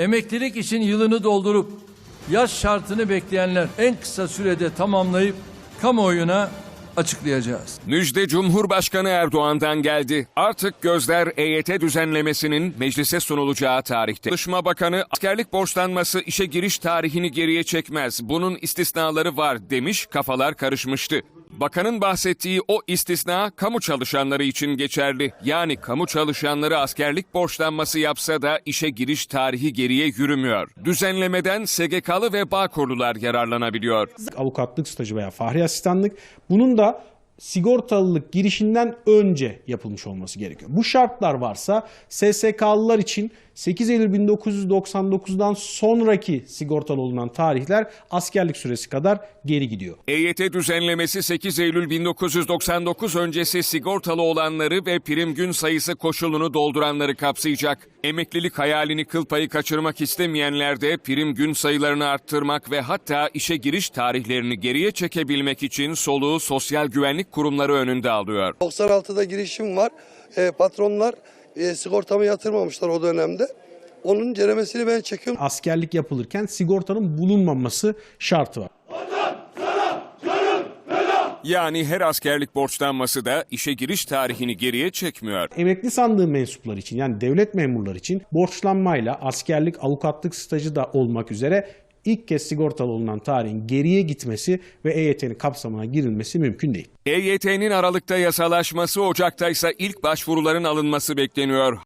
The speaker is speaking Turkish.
Emeklilik için yılını doldurup yaş şartını bekleyenler en kısa sürede tamamlayıp kamuoyuna açıklayacağız. Müjde Cumhurbaşkanı Erdoğan'dan geldi. Artık gözler EYT düzenlemesinin meclise sunulacağı tarihte. Çalışma Bakanı askerlik borçlanması işe giriş tarihini geriye çekmez. Bunun istisnaları var demiş kafalar karışmıştı. Bakanın bahsettiği o istisna kamu çalışanları için geçerli. Yani kamu çalışanları askerlik borçlanması yapsa da işe giriş tarihi geriye yürümüyor. Düzenlemeden SGK'lı ve Bağkurlular yararlanabiliyor. avukatlık stajı veya fahri asistanlık bunun da sigortalılık girişinden önce yapılmış olması gerekiyor. Bu şartlar varsa SSK'lılar için 8 Eylül 1999'dan sonraki sigortalı olunan tarihler askerlik süresi kadar geri gidiyor. EYT düzenlemesi 8 Eylül 1999 öncesi sigortalı olanları ve prim gün sayısı koşulunu dolduranları kapsayacak. Emeklilik hayalini kıl payı kaçırmak istemeyenler de prim gün sayılarını arttırmak ve hatta işe giriş tarihlerini geriye çekebilmek için soluğu sosyal güvenlik kurumları önünde alıyor. 96'da girişim var. E, patronlar e, sigortamı yatırmamışlar o dönemde. Onun ceremesini ben çekiyorum. Askerlik yapılırken sigortanın bulunmaması şartı var. Yani her askerlik borçlanması da işe giriş tarihini geriye çekmiyor. Emekli sandığı mensupları için yani devlet memurları için borçlanmayla askerlik, avukatlık stajı da olmak üzere ilk kez sigortalı olunan tarihin geriye gitmesi ve EYT'nin kapsamına girilmesi mümkün değil. EYT'nin Aralık'ta yasalaşması, Ocak'ta ise ilk başvuruların alınması bekleniyor.